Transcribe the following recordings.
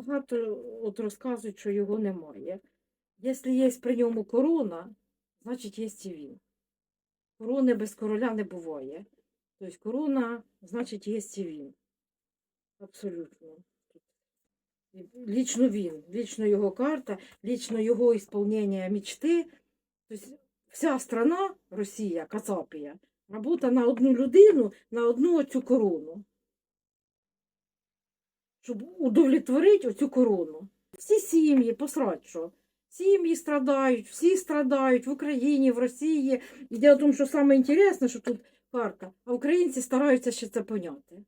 багато от розказують, що його немає. Якщо є при ньому корона, значить є і він. Корони без короля не буває. Тобто корона, значить, є і він. Абсолютно. Лічно він, лічно його карта, лічно його ісполнення мечти. Тобто вся страна, Росія, Кацапія, робота на одну людину, на одну оцю корону. Щоб удовлетворити оцю корону. Всі сім'ї, посрать. Сім'ї страдають, всі страдають в Україні, в Росії. І дело в тому, що саме що тут карта, а українці стараються ще це поняти.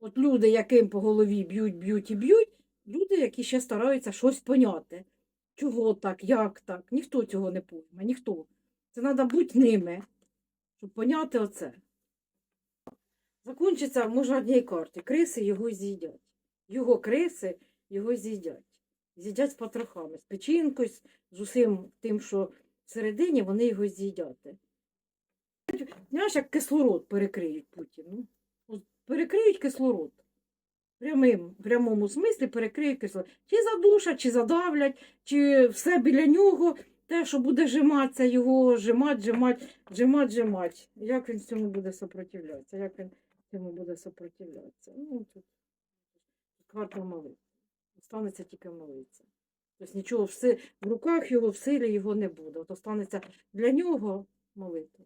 От люди, яким по голові б'ють, б'ють і б'ють, люди, які ще стараються щось поняти. Чого так, як так? Ніхто цього не пойме, ніхто. Це треба бути ними, щоб поняти оце. Закінчиться, можна однієї карти. Криси його з'їдять. Його криси його з'їдять. З'їдять з потрохами, з печінкою, з- усім тим, що всередині вони його з'їдять. Знаєш, як кислород перекриють Путіну. Перекриють кислород. Прямим, в прямому смислі перекриють кислород. Чи задушать, чи задавлять, чи все біля нього, те, що буде жиматися, його жимать, жимать, жимать, жимать. Як він цьому буде сопротивлятися? Як він цьому буде сопротивлятися? Ну, тут карта молитви. Останеться тільки молитися. Тобто нічого в, руках його, в силі його не буде. От останеться для нього молитва.